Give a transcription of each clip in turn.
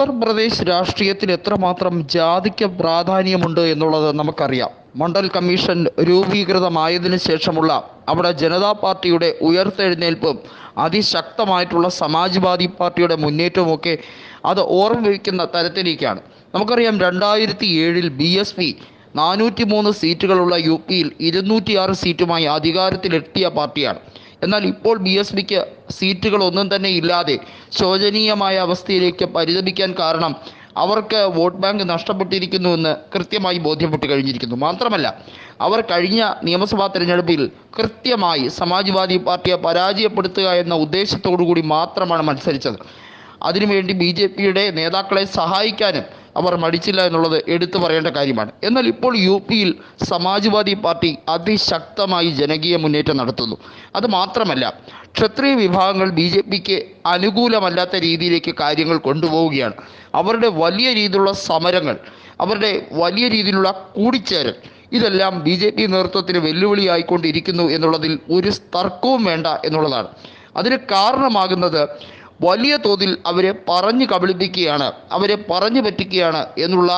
ഉത്തർപ്രദേശ് രാഷ്ട്രീയത്തിൽ എത്രമാത്രം ജാതിക്ക് പ്രാധാന്യമുണ്ട് എന്നുള്ളത് നമുക്കറിയാം. മണ്ഡൽ കമ്മീഷൻ രൂപീകൃതമായതിനു ശേഷമുള്ള അവിടെ ജനതാ പാർട്ടിയുടെ ഉയർത്തെഴുന്നേൽപ്പും അതിശക്തമായിട്ടുള്ള സമാജ്വാദി പാർട്ടിയുടെ മുന്നേറ്റവുമൊക്കെ അത് ഓർമ്മിപ്പിക്കുന്ന തരത്തിലേക്കാണ് നമുക്കറിയാം രണ്ടായിരത്തി ഏഴിൽ ബി എസ് പി നാനൂറ്റി മൂന്ന് സീറ്റുകളുള്ള യു പിയിൽ ഇരുന്നൂറ്റിയാറ് സീറ്റുമായി അധികാരത്തിലെത്തിയ പാർട്ടിയാണ്. എന്നാൽ ഇപ്പോൾ ബി എസ് പിക്ക് സീറ്റുകളൊന്നും തന്നെ ഇല്ലാതെ ശോചനീയമായ അവസ്ഥയിലേക്ക് പരിതപിക്കാൻ കാരണം അവർക്ക് വോട്ട് ബാങ്ക് നഷ്ടപ്പെട്ടിരിക്കുന്നുവെന്ന് കൃത്യമായി ബോധ്യപ്പെട്ട് കഴിഞ്ഞിരിക്കുന്നു. മാത്രമല്ല അവർ കഴിഞ്ഞ നിയമസഭാ തെരഞ്ഞെടുപ്പിൽ കൃത്യമായി സമാജ്വാദി പാർട്ടിയെ പരാജയപ്പെടുത്തുക എന്ന ഉദ്ദേശത്തോടു കൂടി മാത്രമാണ് മത്സരിച്ചത്. അതിനുവേണ്ടി ബി ജെ പിയുടെ നേതാക്കളെ സഹായിക്കാനും അവർ മടിച്ചില്ല എന്നുള്ളത് എടുത്തു പറയേണ്ട കാര്യമാണ്. എന്നാൽ ഇപ്പോൾ യു പിയിൽ സമാജ്വാദി പാർട്ടി അതിശക്തമായി ജനകീയ മുന്നേറ്റം നടത്തുന്നു. അത് മാത്രമല്ല ക്ഷത്രിയ വിഭാഗങ്ങൾ ബി ജെ പിക്ക് അനുകൂലമല്ലാത്ത രീതിയിലേക്ക് കാര്യങ്ങൾ കൊണ്ടുപോവുകയാണ്. അവരുടെ വലിയ രീതിയിലുള്ള സമരങ്ങൾ അവരുടെ വലിയ രീതിയിലുള്ള കൂടിച്ചേരൽ ഇതെല്ലാം ബി ജെ പി നേതൃത്വത്തിന് വെല്ലുവിളിയായിക്കൊണ്ടിരിക്കുന്നു എന്നുള്ളതിൽ ഒരു തർക്കവും വേണ്ട എന്നുള്ളതാണ്. അതിന് കാരണമാകുന്നത് വലിയ തോതിൽ അവരെ പറഞ്ഞു കബളിപ്പിക്കുകയാണ് അവരെ പറഞ്ഞു പറ്റിക്കുകയാണ് എന്നുള്ള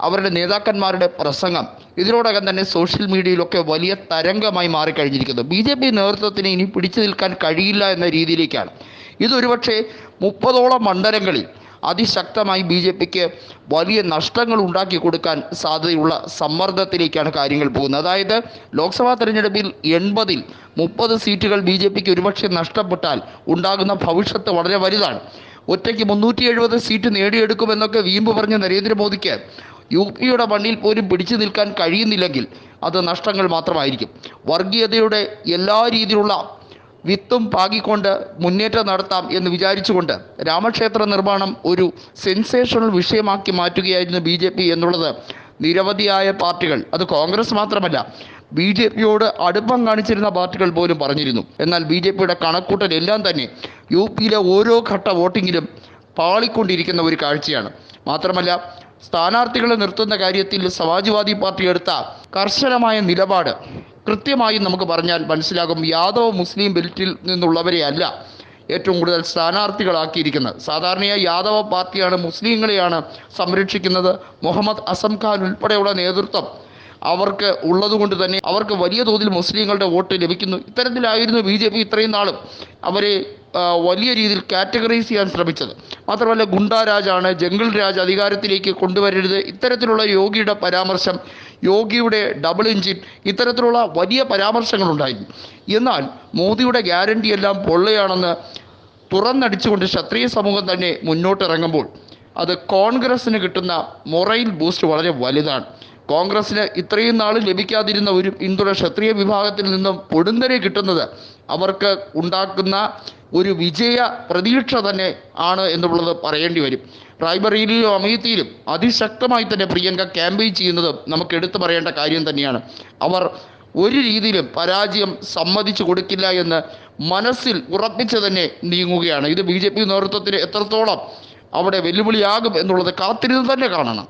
അവരുടെ നേതാക്കന്മാരുടെ പ്രസംഗം. ഇതിനോടകം തന്നെ സോഷ്യൽ മീഡിയയിലൊക്കെ വലിയ തരംഗമായി മാറിക്കഴിഞ്ഞിരിക്കുന്നു. ബി ജെ പി നേതൃത്വത്തിന് ഇനി പിടിച്ചു നിൽക്കാൻ കഴിയില്ല എന്ന രീതിയിലേക്കാണ്. ഇതൊരുപക്ഷെ മുപ്പതോളം മണ്ഡലങ്ങളിൽ അതിശക്തമായി ബി ജെ പിക്ക് വലിയ നഷ്ടങ്ങൾ ഉണ്ടാക്കി കൊടുക്കാൻ സാധ്യതയുള്ള സമ്മർദ്ദത്തിലേക്കാണ് കാര്യങ്ങൾ പോകുന്നത്. അതായത് ലോക്സഭാ തെരഞ്ഞെടുപ്പിൽ എൺപതിൽ മുപ്പത് സീറ്റുകൾ ബി ജെ പിക്ക് ഒരുപക്ഷെ നഷ്ടപ്പെട്ടാൽ ഉണ്ടാകുന്ന ഭവിഷ്യത്ത് വളരെ വലുതാണ്. ഒറ്റയ്ക്ക് മുന്നൂറ്റി എഴുപത് സീറ്റ് നേടിയെടുക്കുമെന്നൊക്കെ വീമ്പ് പറഞ്ഞ നരേന്ദ്രമോദിക്ക് യു പിയുടെ മണ്ണിൽ പോലും പിടിച്ചു നിൽക്കാൻ കഴിയുന്നില്ലെങ്കിൽ അത് നഷ്ടങ്ങൾ മാത്രമായിരിക്കും. വർഗീയതയുടെ എല്ലാ രീതിയിലുള്ള വിത്തും പാകിക്കൊണ്ട് മുന്നേറ്റം നടത്താം എന്ന് വിചാരിച്ചുകൊണ്ട് രാമക്ഷേത്ര നിർമ്മാണം ഒരു സെൻസേഷണൽ വിഷയമാക്കി മാറ്റുകയായിരുന്നു ബി ജെ പി എന്നുള്ളത് നിരവധിയായ പാർട്ടികൾ. അത് കോൺഗ്രസ് മാത്രമല്ല ബി ജെ പിയോട് അടുപ്പം കാണിച്ചിരുന്ന പാർട്ടികൾ പോലും പറഞ്ഞിരുന്നു. എന്നാൽ ബി ജെ പിയുടെ കണക്കൂട്ടൽ എല്ലാം തന്നെ യു പിയിലെ ഓരോ ഘട്ട വോട്ടിങ്ങിലും പാളിക്കൊണ്ടിരിക്കുന്ന ഒരു കാഴ്ചയാണ്. മാത്രമല്ല സ്ഥാനാർത്ഥികളെ നിർത്തുന്ന കാര്യത്തിൽ സമാജ്വാദി പാർട്ടി എടുത്ത കർശനമായ നിലപാട് കൃത്യമായും നമുക്ക് പറഞ്ഞാൽ മനസ്സിലാകും യാദവ് മുസ്ലിം ബെൽറ്റിൽ നിന്നുള്ളവരെ അല്ല ഏറ്റവും കൂടുതൽ സ്ഥാനാർത്ഥികളാക്കിയിരിക്കുന്നത്. സാധാരണയായി യാദവ പാർട്ടിയാണ് മുസ്ലിങ്ങളെയാണ് സംരക്ഷിക്കുന്നത്. മുഹമ്മദ് അസം ഖാൻ ഉൾപ്പെടെയുള്ള നേതൃത്വം അവർക്ക് ഉള്ളതുകൊണ്ട് തന്നെ അവർക്ക് വലിയ തോതിൽ മുസ്ലിങ്ങളുടെ വോട്ട് ലഭിക്കുന്നു. ഇത്തരത്തിലായിരുന്നു ബി ജെ പി ഇത്രയും നാളും അവരെ വലിയ രീതിയിൽ കാറ്റഗറൈസ് ചെയ്യാൻ ശ്രമിച്ചത്. മാത്രമല്ല ഗുണ്ടാരാജാണ് ജംഗിൾ രാജ് അധികാരത്തിലേക്ക് കൊണ്ടുവരരുത്. ഇത്തരത്തിലുള്ള യോഗിയുടെ പരാമർശം യോഗിയുടെ ഡബിൾ എഞ്ചിൻ ഇത്തരത്തിലുള്ള വലിയ പരാമർശങ്ങളുണ്ടായി. എന്നാൽ മോദിയുടെ ഗ്യാരണ്ടി എല്ലാം പൊള്ളയാണെന്ന് തുറന്നടിച്ചുകൊണ്ട് ക്ഷത്രിയ സമൂഹം തന്നെ മുന്നോട്ടിറങ്ങുമ്പോൾ അത് കോൺഗ്രസ്സിന് കിട്ടുന്ന മൊറൈൽ ബൂസ്റ്റ് വളരെ വലുതാണ്. കോൺഗ്രസ്സിന് ഇത്രയും നാൾ ലഭിക്കാതിരുന്ന ഒരു പിന്തുണ ക്ഷത്രിയ വിഭാഗത്തിൽ നിന്നും പൊടുന്നരെ കിട്ടുന്നത് അവർക്ക് ഉണ്ടാക്കുന്ന ഒരു വിജയ പ്രതീക്ഷ തന്നെ ആണ് എന്നുള്ളത് പറയേണ്ടി വരും. റായ്ബറേലിയിലും അമേത്തിയിലും അതിശക്തമായി തന്നെ പ്രിയങ്ക ക്യാമ്പയിൻ ചെയ്യുന്നത് നമുക്ക് എടുത്തു പറയേണ്ട കാര്യം തന്നെയാണ്. അവർ ഒരു രീതിയിലും പരാജയം സമ്മതിച്ചു കൊടുക്കില്ല എന്ന് മനസ്സിൽ ഉറപ്പിച്ച് തന്നെ നീങ്ങുകയാണ്. ഇത് ബി ജെ പി നേതൃത്വത്തിന് എത്രത്തോളം അവിടെ വെല്ലുവിളിയാകും എന്നുള്ളത് കാത്തിരുന്ന് തന്നെ കാണണം.